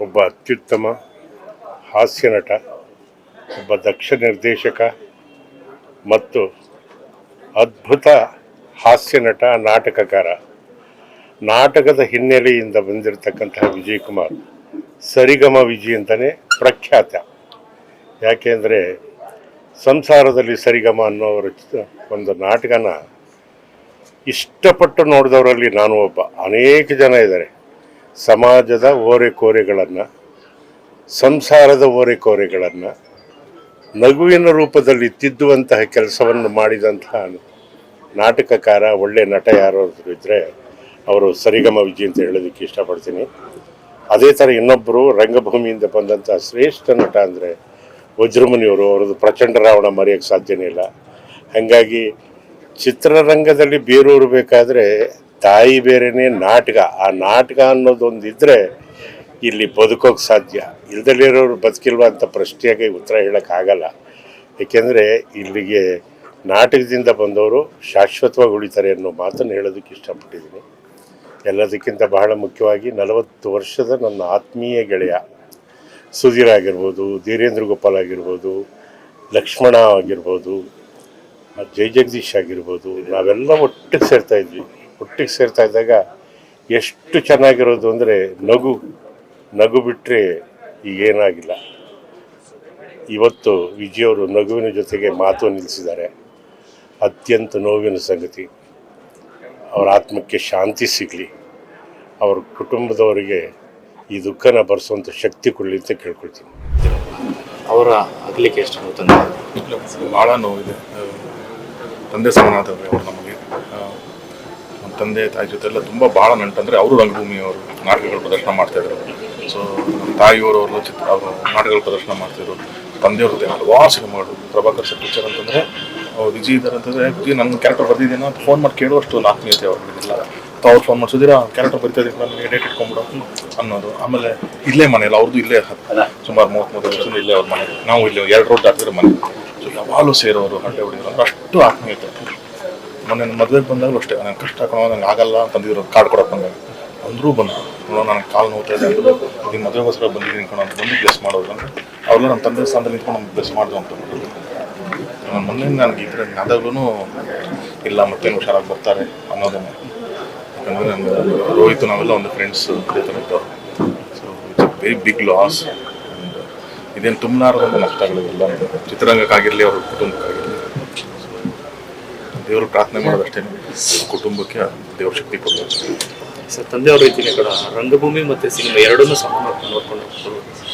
ಒಬ್ಬ ಅತ್ಯುತ್ತಮ ಹಾಸ್ಯ ನಟ, ಒಬ್ಬ ದಕ್ಷ ನಿರ್ದೇಶಕ ಮತ್ತು ಅದ್ಭುತ ಹಾಸ್ಯ ನಟ, ನಾಟಕಕಾರ. ನಾಟಕದ ಹಿನ್ನೆಲೆಯಿಂದ ಬಂದಿರತಕ್ಕಂತಹ ವಿಜಯ್ ಕುಮಾರ್ ಸರಿಗಮ ವಿಜಿ ಅಂತಲೇ ಪ್ರಖ್ಯಾತ. ಯಾಕೆಂದರೆ ಸಂಸಾರದಲ್ಲಿ ಸರಿಗಮ ಅನ್ನೋ ಒಂದು ನಾಟಕನ ಇಷ್ಟಪಟ್ಟು ನೋಡಿದವರಲ್ಲಿ ನಾನು ಒಬ್ಬ. ಅನೇಕ ಜನ ಇದ್ದಾರೆ. ಸಮಾಜದ ಓರೆಕೋರೆಗಳನ್ನು, ಸಂಸಾರದ ಓರೆಕೋರೆಗಳನ್ನು, ನಗುವಿನ ರೂಪದಲ್ಲಿ ತಿದ್ದುವಂತಹ ಕೆಲಸವನ್ನು ಮಾಡಿದಂತಹ ನಾಟಕಕಾರ, ಒಳ್ಳೆ ನಟ ಯಾರಾದರೂ ಇದ್ದರೆ ಅವರು ಸರಿಗಮ ವಿಜಿ ಅಂತ ಹೇಳೋದಕ್ಕೆ ಇಷ್ಟಪಡ್ತೀನಿ. ಅದೇ ಥರ ಇನ್ನೊಬ್ಬರು ರಂಗಭೂಮಿಯಿಂದ ಬಂದಂಥ ಶ್ರೇಷ್ಠ ನಟ ಅಂದರೆ ವಜ್ರಮುನಿಯವರು, ಅವ್ರದ್ದು ಪ್ರಚಂಡ ರಾವಣ ಮರೆಯೋಕ್ಕೆ ಸಾಧ್ಯನೇ ಇಲ್ಲ. ಹಾಗಾಗಿ ಚಿತ್ರರಂಗದಲ್ಲಿ ಬೇರೂರು ಬೇಕಾದರೆ ತಾಯಿ ಬೇರೆನೇ ನಾಟಕ. ಆ ನಾಟಕ ಅನ್ನೋದೊಂದು ಇದ್ದರೆ ಇಲ್ಲಿ ಬದುಕೋಕೆ ಸಾಧ್ಯ. ಇಲ್ದಲ್ಲಿರೋರು ಬದುಕಿಲ್ವಾ ಅಂತ ಪ್ರಶ್ನೆಗೆ ಉತ್ತರ ಹೇಳೋಕ್ಕಾಗಲ್ಲ. ಏಕೆಂದರೆ ಇಲ್ಲಿಗೆ ನಾಟಕದಿಂದ ಬಂದವರು ಶಾಶ್ವತವಾಗಿ ಉಳಿತಾರೆ ಅನ್ನೋ ಮಾತನ್ನು ಹೇಳೋದಕ್ಕೆ ಇಷ್ಟಪಟ್ಟಿದ್ದೀನಿ. ಎಲ್ಲದಕ್ಕಿಂತ ಬಹಳ ಮುಖ್ಯವಾಗಿ ನಲವತ್ತು ವರ್ಷದ ನನ್ನ ಆತ್ಮೀಯ ಗೆಳೆಯ ಸುಧೀರ್ ಆಗಿರ್ಬೋದು, ಧೀರೇಂದ್ರ ಗೋಪಾಲ್ ಆಗಿರ್ಬೋದು, ಲಕ್ಷ್ಮಣ ಆಗಿರ್ಬೋದು, ಜೈ ಜಗದೀಶ್ ಆಗಿರ್ಬೋದು, ನಾವೆಲ್ಲ ಒಟ್ಟಿಗೆ ಸೇರ್ತಾ ಇದ್ವಿ. ಒಟ್ಟಿಗೆ ಸೇರ್ತಾ ಇದ್ದಾಗ ಎಷ್ಟು ಚೆನ್ನಾಗಿರೋದು ಅಂದರೆ ನಗು ನಗು ಬಿಟ್ಟರೆ ಈಗೇನಾಗಿಲ್ಲ. ಇವತ್ತು ವಿಜಯವರು ನಗುವಿನ ಜೊತೆಗೆ ಮಾತು ನಿಲ್ಲಿಸಿದ್ದಾರೆ. ಅತ್ಯಂತ ನೋವಿನ ಸಂಗತಿ ಅವರ ಆತ್ಮಕ್ಕೆ ಶಾಂತಿ ಸಿಗಲಿ ಅವ್ರ ಕುಟುಂಬದವರಿಗೆ ಈ ದುಃಖನ ಭರಿಸುವಂಥ ಶಕ್ತಿ ಕೊಡಲಿ ಅಂತ ಕೇಳ್ಕೊಳ್ತೀನಿ. ಅವರ ಅಗಲಿಕೆ ಎಷ್ಟು ನೋವು ಭಾಳ ನೋವಿದೆ. ತಂದೆ ಸಮಾನಾದವ್ರೆ ಅವರು ನಮಗೆ? ತಂದೆ ತಾಯಿ ಜೊತೆ ಎಲ್ಲ ತುಂಬ ಭಾಳ ನಂಟಂದರೆ ಅವರು ರಂಗಭೂಮಿಯವರು ನಾಟಕಗಳು ಪ್ರದರ್ಶನ ಮಾಡ್ತಾಯಿದ್ರು ಸೊ ನಮ್ಮ ತಾಯಿಯವರು ಅವರು ಚಿತ್ರ ಅವರು ನಾಟಕಗಳು ಪ್ರದರ್ಶನ ಮಾಡ್ತಿದ್ರು ತಂದೆಯವ್ರ ಜೊತೆ ಹಲವಾರು ಸಿನಿಮಾಗಳು. ಪ್ರಭಾಕರ್ ಸರ್ ಪಿಕ್ಚರ್ ಅಂತಂದರೆ ವಿಜಿ ಇದ್ದಾರೆ ಅಂತಂದರೆ ನನ್ನ ಕ್ಯಾರೆಕ್ಟರ್ ಬರ್ತಿದ್ದೀನ ಅಂತ ಫೋನ್ ಮಾಡಿ ಕೇಳುವಷ್ಟು ಆತ್ಮೀಯತೆ ಅವ್ರಿಗಿಲ್ಲ ಇಲ್ಲ. ಅವ್ರು ಫೋನ್ ಮಾಡಿಸಿದ್ರೆ ಕ್ಯಾರೆಕ್ಟರ್ ಬರ್ತಾ ಇದ್ದೀನಿ ನಾನು ಡೇಟ್ ಇಟ್ಕೊಂಡ್ಬಿಡೋ ಅನ್ನೋದು. ಆಮೇಲೆ ಇಲ್ಲೇ ಮನೆಯಲ್ಲ ಅವ್ರದ್ದು ಇಲ್ಲೇ ಸುಮಾರು ಸುಮಾರು ಮೂವತ್ತು ವರ್ಷದಿಂದ ಇಲ್ಲೇ ಅವ್ರ ಮನೆ ನಾವು ಇಲ್ಲಿ ಎರಡು ರೋಡ್ ದಾಟಿದ್ರೆ ಮನೆ. ಸೊ ಯಾವಾಗಲೂ ಸೇರೋರು ಹಂಡೆ ಹೊಡಿಯೋರು ಅಂದ್ರೆ ಅಷ್ಟು ಆತ್ಮೀಯತೆ. ಮೊನ್ನೆ ನನ್ನ ಮದುವೆಗೆ ಬಂದಾಗಲೂ ಅಷ್ಟೇ, ನನಗೆ ಕಷ್ಟ ಕಣೋ, ನಂಗೆ ಆಗಲ್ಲ ಅಂತಂದಿದ್ರು ಕಾರ್ಡ್ ಕೊಡೋಕೆ ಬಂದಾಗ. ಅಂದರೂ ಬಂದರು. ನೋಡೋ, ನನಗೆ ಕಾಲು ನೋಡ್ತಾ ಇದೆ ನಿಮ್ಮ ಮದುವೆಗೋಸ್ಕರ ಬಂದಿದ್ದೀನಿ ಕಣ ಅಂತ ಬಂದು ಬ್ಲೆಸ್ ಮಾಡೋದು ಅಂದರೆ ಅವ್ರನ್ನ ನಮ್ಮ ತಂದೆ ಸ್ಥಾನದಲ್ಲಿ ನಿಂತ್ಕೊಂಡು ನಮ್ಗೆ ಬ್ಲೆಸ್ ಮಾಡಿದ್ರು ಅಂತ ನಾನು ಮೊನ್ನೆ ನನಗೆ ಈ ಥರ ಆದಾಗ್ಲೂ ಇಲ್ಲ ಮತ್ತೇನು ಹುಷಾರಾಗಿ ಬರ್ತಾರೆ ಅನ್ನೋದನ್ನು ಯಾಕಂದರೆ ನನ್ನ ರೋಹಿತ್, ನಾವೆಲ್ಲ ಒಂದು ಫ್ರೆಂಡ್ಸ್ ಥರ so it's very big loss ಇದೇನು ಇದೇನು ನಷ್ಟಗಳು ಎಲ್ಲ. ಚಿತ್ರರಂಗಕ್ಕಾಗಿರಲಿ, ಅವ್ರ ಕುಟುಂಬಕ್ಕಾಗಿರಲಿ. ದೇವರು ಪ್ರಾರ್ಥನೆ ಮಾಡೋದಷ್ಟೇ ಕುಟುಂಬಕ್ಕೆ ದೇವ್ರ ಶಕ್ತಿ ಕೊಡಬೇಕು ಸರ್ ತಂದೆಯವ್ರ ರೀತಿನೇ ಕೂಡ ರಂಗಭೂಮಿ ಮತ್ತು ಸಿನಿಮಾ ಎರಡನ್ನೂ ಸಮಾನ ನೋಡ್ಕೊಂಡು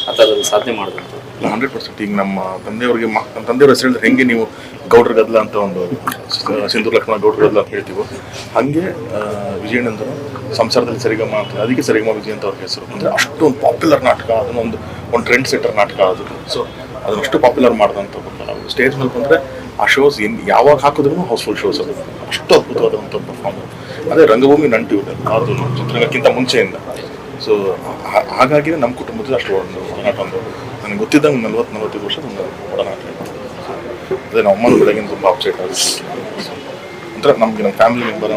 ಆ ಥರದಲ್ಲಿ ಸಾಧನೆ ಮಾಡಬೇಕು ಹಂಡ್ರೆಡ್ ಪರ್ಸೆಂಟ್ ಈಗ ನಮ್ಮ ತಂದೆಯವ್ರಿಗೆ ಮ ನಮ್ಮ ತಂದೆಯವ್ರ ಹೆಸರು ಹೇಳಿದ್ರೆ ಹೆಂಗೆ ನೀವು ಗೌಡ್ರ ಗದ್ಲ ಅಂತ ಒಂದು ಸಿಂಧು ಸಿಂಧೂರ್ ಲಕ್ಷ್ಮಣ ಗೌಡ್ರ ಗದ್ಲ ಅಂತ ಹೇಳ್ತೀವೋ ಹಾಗೆ ವಿಜಯನಂದರು ಸಂಸಾರದಲ್ಲಿ ಸರಿಗಮ ಅಂತ ಅದಕ್ಕೆ ಸರಿಗಮ ವಿಜಯ ಅಂತ ಅವ್ರ ಹೆಸರು. ಅಂದರೆ ಅಷ್ಟೊಂದು ಪಾಪ್ಯುಲರ್ ನಾಟಕ ಅದನ್ನೊಂದು ಒಂದು ಟ್ರೆಂಡ್ ಸೆಟ್ಟರ್ ನಾಟಕ ಅದು. ಸೊ ಅದನ್ನಷ್ಟು ಪಾಪ್ಯುಲರ್ ಮಾಡಿದಂಥ ಸ್ಟೇಜ್ ಮೇಲೆ ಬಂದರೆ ಆ ಶೋಸ್ ಎನ್, ಯಾವಾಗ ಹಾಕಿದ್ರು ಹೌಸ್ಫುಲ್ ಶೋಸ್ ಅದು. ಅಷ್ಟು ಅದ್ಭುತವಾದಂಥ ಪರ್ಫಾರ್ಮ್ ಅದೇ. ರಂಗಭೂಮಿ ನಂಟು ಅದು ಚಿತ್ರರಂಗಕ್ಕಿಂತ ಮುಂಚೆಯಿಂದ. ಸೊ ಹಾಗಾಗಿ ನಮ್ಮ ಕುಟುಂಬದಲ್ಲಿ ಅಷ್ಟು ಒಂದು ಒಡನಾಟ ಒಂದು, ನನಗೆ ಗೊತ್ತಿದ್ದಂಗೆ ನಲ್ವತ್ತು, ನಲ್ವತ್ತೈದು ವರ್ಷ ಒಂದು ಒಡನಾಟ. ಅದೇ ನಮ್ಮ ಅಮ್ಮನ ಬೆಳಗಿನ ತುಂಬ ಅಪ್ಸೆಟ್ ಆಗುತ್ತೆ. ಒಂಥರ ನಮಗೆ ನಮ್ಮ ಫ್ಯಾಮಿಲಿ ಮೆಂಬರ್